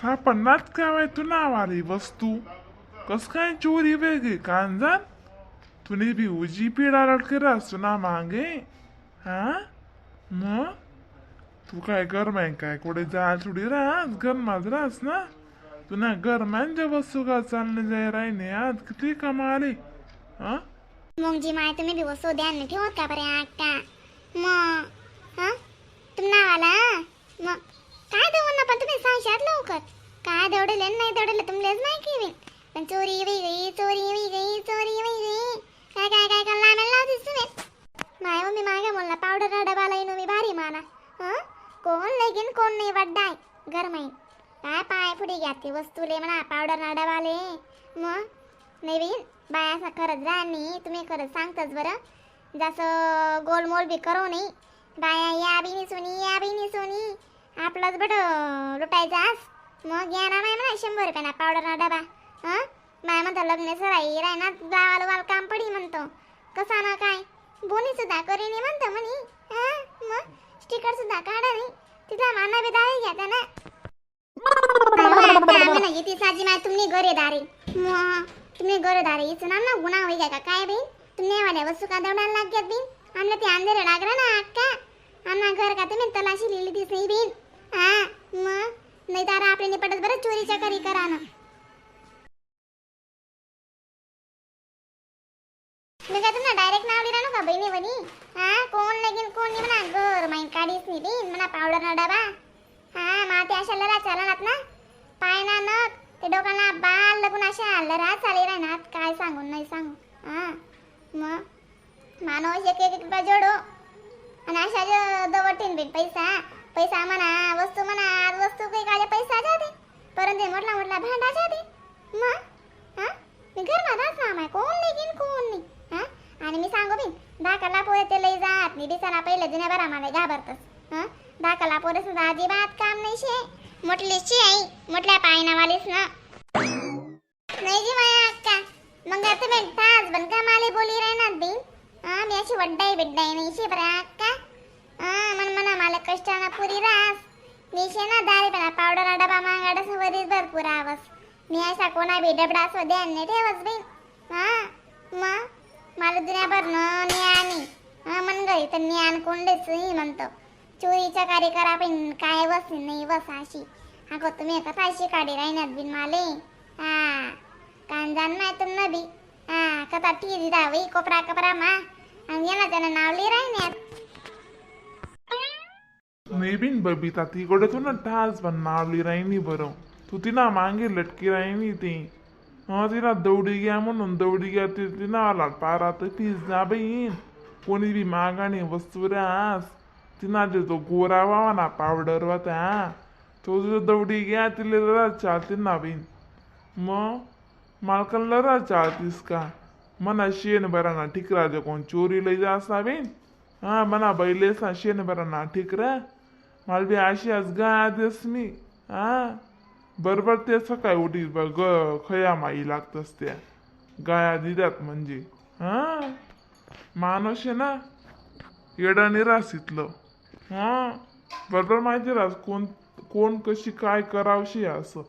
सापडणार का तू नावारी वस्तू. कस काय चोरी वेगळी कांजन? तुने बी उजी पिढा लटकेरा ना मागे? हा? मग तू काय गरमाय काय कुठे जा थोडी राहस गरमाच राहस ना? तुना गरमांच्या वस्तू का चालणे जाय राहिने आज किती कमाले हा? मग जी माय तुम्ही बी वस्तू ध्यान ठेवत का बरे आका मग हा? तुम नावाला मग काय देऊ ना पण कर. काय दौडले नाही देवडेले तुमलेच नाही की मी. पण चोरी वेगळी चोरी वेगळी चोरी वेगळी काय काय काय काय लामेल लावतीस तुम्ही? माय मम्मी हो, मागे बोलला पावडर डबा लाईन मी भारी माना. ह? कोण लेगिन कोण नाही वड्डाय. गरमाई काय पाय पुढे घ्या ते वस्तूले म्हणा पावडर ना डबाले. मग? नवीन? बाया असं करत जा आणि तुम्ही करत सांगतच बरं. जसं गोलमोल बी करू नाही बाया या बी नी सोनी या बी नी सोनी. आपलंच बट लुटायचं आज. मग या ना माय म्हणा शंभर रुपयाना पावडरना डबा. हां? माय म्हणतो लग्न राही राय ना गावाला वाल काम पडी म्हणतो. कसा ना काय? बोनी सुद्धा करीन म्हणतो म्हणी. हां? मग स्टिकर सुद्धा काढा नाही तिथला माना बी दारी घ्या ना. म्हणा ती साजी माय तुम्ही घरे दारी. तुम्ही घरे दारी हिचं नाम ना गुन्हा होई का? काय बी? तुम्ही वाल्या वस्तू का दौडायला लागत बिन आमला ते अंधेरे लागला ना अक्का. आम्हा घर का तुम्ही तलाशी लिहिली दिस नाही बीन हा? मग नाही तर आपले पटत बरं चोरीच्या करी करा ना मी काय तुम्हाला डायरेक्ट नाव लिहिलं का बहिणी बनी हा कोण लगीन कोण नाही म्हणा गर माईन काढीच नाही बिन म्हणा पावडर ना डबा. हा माते अशा लरा चालनात ना. पाय ना नक ते डोकांना बाल लगून अशा लरा चाले राहणार काय सांगून नाही सांगू. हा मग मानव एक एक रुपया जोडो. आणि अशा जो दवटीन बिन पैसा. पैसा म्हणा वस्तू म्हणा वस्तू काही काय पैसा जाते परंतु म्हटला म्हटला भांडा जाते मग हा? मी घर माझाच नाम आहे कोण नाही घेईन कोण नाही हा? आणि मी सांगू बिन दाखला पोरे ते लई जात. नाही बिचारा पहिले जुन्या बरा मला घाबरतस हा? दाखला पोरे सुद्धा अजिबात काम नाही शे. म्हटलीशी आई म्हटल्या पायनावालीस ना. नाही जी माया अक्का. मग आता मी तास बन का माले बोली राहणार बिन हा मी अशी वड्डाई बिड्डाई नाही शे बरा अक्का. हा मन मना मला कष्टाना पुरी रास. मी ना दारी पावडर डबा मागाडा सवरीच भरपूर आवस मी असा कोणा बी डबडा असो ध्यान नाही ठेवस बिन हा? मग? मला दुनियाभर ज्ञानी हा मन गई तर ज्ञान कोंडेच ही म्हणतो. चोरीच्या कार्य करा पण काय वस नाही वस अशी. अगो तुम्ही कसा अशी काढी बिन माले. हा. कांजान नाही तुम नबी हा कथा टी कोपरा कपरा मा. आणि याला त्यानं नाव लिहि नाही बिन ती तिकडे तू ना ठास पण नावली राहिनी बरं तू तिना मागे लटकी राहिनी ती हा तिला दौडी घ्या म्हणून दौडी घ्या ती तिना आला पारा तर तीच जा बहीण कोणी बी मागाने वस्तू रास तिना जे तो गोरा वावा ना पावडर होता तो तुझं दौडी घ्या तिला जरा चालते ना बहीण मग मालकाला जरा चालतीस का मना शेण बरा ना ठिकरा जे कोण चोरी लई जा असा बीन हा मना बैलेस ना शेण बरा ना ठिकरा मला बी अशी आज गा देस मी हा? बरोबर ते सकाळी उठी ग खया माई लागतस त्या. गाया दिल्यात म्हणजे. हा? माणूस आहे ना येडा निरास इथलं. हा? बरोबर माहिती रास कोण कोण कशी काय करावशी असं.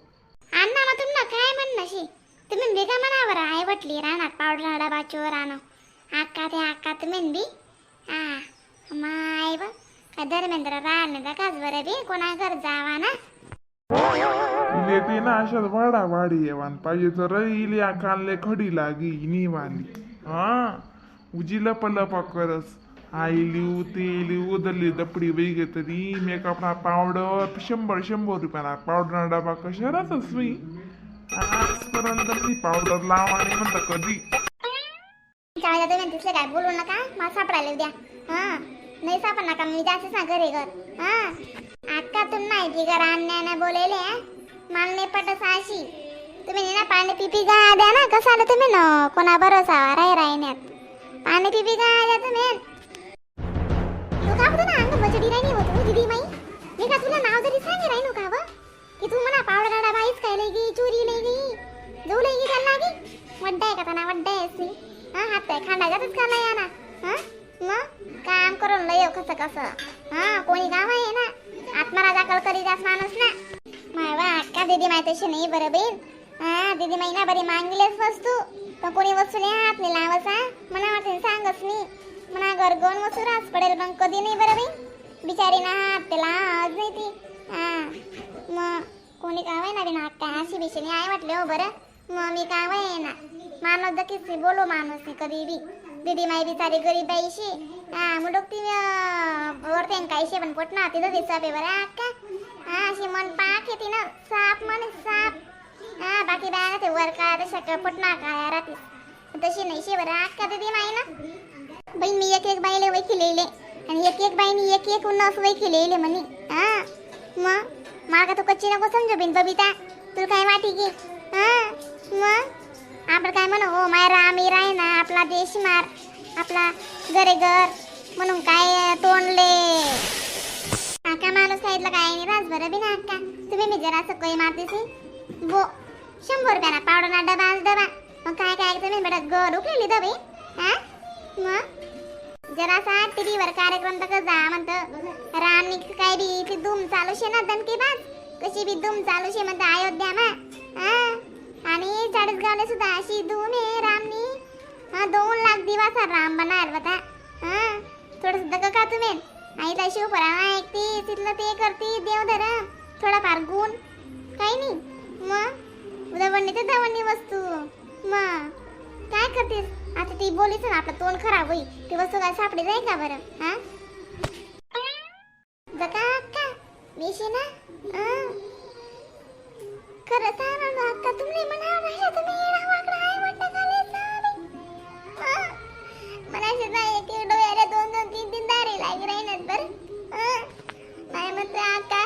अण्णा मग तुम्हाला काय म्हणणं शे तुम्ही बेगा म्हणावर आहे वाटली राहणार पावडर डबा चोर आका अक्का ते आका तुम्ही बी. हा माय बा. का धर्मेंद्र राहणे काच बरं बी? कोणा घर जावा ना? लेते ना अशाच वाडा वाडी येवान. पाहिजे तर इली कानले खडी लागी इनी वाली हा उजीला पलपा करस. आई लिहू ते लिहू दल्ली दपडी वेगे तरी. मेकअप ना पावडर शंभर शंभर रुपयाला. पावडर डबा कशालाच असवी. आजपर्यंत ती पावडर लावा आणि म्हणता कधी. तुम्ही तिसले काय? बोलू नका. मला सापडायला द्या. हा? नाही सापड नका मी जास्त ना घरी घर. हा? अक्का तुम माहिती घर आणण्याने बोलेले मला नाही पटत अशी. तुम्ही ना पाणी पिपी गा द्या ना. कसाला तुम्ही? ना कोणा भरोसा? राही राहण्यात पाणी पिपी गा द्या तुम्ही. तू का होतं ना? अंग बजडी राहिनी होतो दिदी माई? मी का तुला नाव जरी सांगे राहिनो का व? की तू म्हणा पावडर डबा बाईच काय लई गी चोरी लई गी जाऊ लई गी त्याला लागी वड्डाय का तना वड्डाय आहे हा हात पाय खांडा जातच का नाही ना काम करून लय कसं कसं. हा कोणी काम आहे ना आत्मराजा कळकरी जास माणूस ना. मावा का दीदी माय तशी नाही बरं बेन हा दीदी माई ना बरी मागलेच वस्तू. पण कोणी वस्तू नाही हात नाही लावसा मला वाटते सांगच मी. म्हणा घर गोन वस्तू रास पडेल पण कधी नाही बरं बेन बिचारी ना हात त्याला आज नाही ती. हा मग कोणी कावाय ना बिना काय अशी बिशी नाही आहे वाटले हो बरं. मग मी कावाय ना. माणूस दकीच बोलो माणूस कधी बी. दीदी माई बिचारी गरीब बाईशी. हा मुडक ती वरते कायशे पण पोटना तिथं दिसा बरं का? हा अशी मन पाक येते ना. साप म्हणे साप. हा बाकी बाया ते वर काय तशा पटना काय राहते. तशी नाही शे का अक्का दीदी माई ना? बाई मी एक एक बाईले वै केलेले आणि एक एक बाईनी एक एक नस वै केलेले म्हणे. हा मग मला का तू कच्ची नको समजू बिन बबिता? तुला काय वाटी की? हा मग आपण काय म्हणू हो माय रामी राय ना आपला देश मार. आपला घरे घर म्हणून काय तोंडले. आका माणूस सांगितलं काय नाही राज बरं बी ना आका. तुम्ही मी जरा असं काही मारतेसी बो शंभर रुपयाला पावडर ना डबा डबा. मग काय काय तुम्ही बेटा घर उकलेली दबे हा? मग? जरासा टीव्ही वर कार्यक्रम तर जा म्हणतं रामनी काय बी ती धूम चालू शे ना दणकी बाज कशी बी धूम चालू शे म्हणत अयोध्या मा आणि चाळीस गावले सुद्धा अशी धूम आहे लाख दिवस राम बनायला होता हा? थोडं सुद्धा का तुम्ही? आईला शिवपुराण ऐकते तिथलं ते करते देवधर थोडाफार गुण. काही नाही. मग? दवणणी ते दवणणी वस्तू. मग? काय करतेस? आता ती बोलीच ना आपलं तोंड खराब होई ती वस्तू काय सापडी जाईल का बरं? हा? जका अक्का मिशी ना? खरं सांगा अक्का तुम्ही म्हणा भाषा तुम्ही येणार नाही एक एक डोळ्याला दोन दोन तीन तीन दारे लागी राहिल्यात बर नाही काय म्हणते अक्का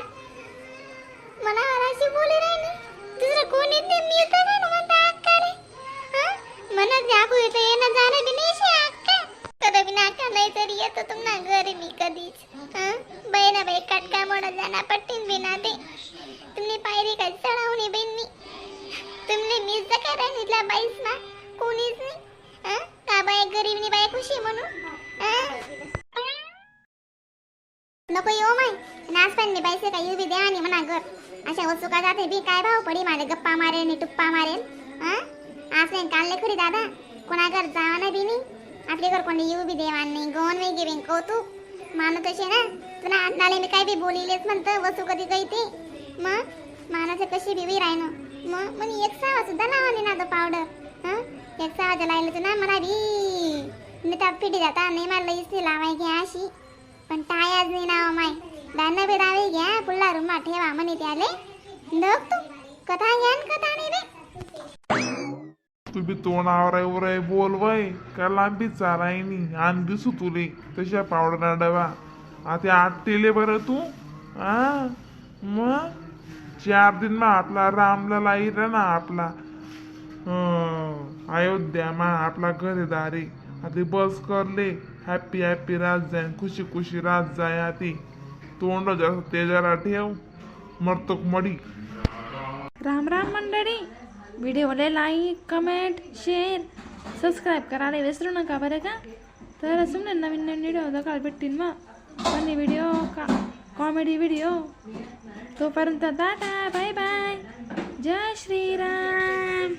मला अशी बोली राहिली दुसरं कोण येत नाही मी येतो ना म्हणता अक्का रे हं? म्हणत जागू येतं येणं जाणं बी नाही शे अक्का कधी बी नाका नाही तरी येतो तुम्हाला घरी मी कधीच हं? बाई ना बाई कटका मोडत जाणार पट्टीन बी ना ते तुम्ही पायरी काय चढावणी बहीण मी तुम्ही मीच जर काय राहिला बाईस ना कोणीच नाही हं? का बाई गरीबनी बाय खुशी म्हणून. नको येऊ माय नाच पण नाचपान पैसे काही उभी द्या आणि म्हणा घर. अशा वस्तू का जाते बी काय भाव पडी मारे गप्पा मारेन आणि टुप्पा मारेन. हा? आज नाही काढले खरी दादा. कोणा घर जावा ना बी नाही आपले घर कोणी येऊ बी देवान नाही गोवन वेगे गेवीन कौतुक. मानत असे ना तुला नाले मी काय बी बोलिलेच म्हणतं वस्तू कधी काही ते. मग मानाचे कशी बी वी राहिनो मग म्हणे एक सहा सुद्धा लावा ना तो पावडर. हा? एक सावा जलायला तर ना म्हणा बी मी पिढी जाता नाही मला लईच नाही लावाय घ्या अशी. पण टायाच नाही नाव माय. दाना दावे घ्या पुल्ला रुमा ठेवा म्हणे त्याले. बघ तू. कथा घ्या कथा नाही रे. तुम्ही तोंडावर आहे बोल वय. का लांबी चालायनी आणि दिसू तुले. तशा पावडर डबा. आता आटलेले बरं तू. हा मग चार दिन मा आपला रामला लाई ना आपला. अयोध्या मा आपला घरदारी. आधी बस करले. हॅपी हॅपी रात जाय खुशी खुशी रात जाय आती तोंड जरा ते जरा ठेव. मरतोक मडी. राम राम मंडळी. व्हिडिओला लाईक कमेंट शेअर सबस्क्राईब करायला विसरू नका बरं का? तर असं ना नवीन नवीन व्हिडिओ दकाळ भेटतील मग. पण व्हिडिओ का कॉमेडी व्हिडिओ. तोपर्यंत दादा बाय बाय. जय श्रीराम.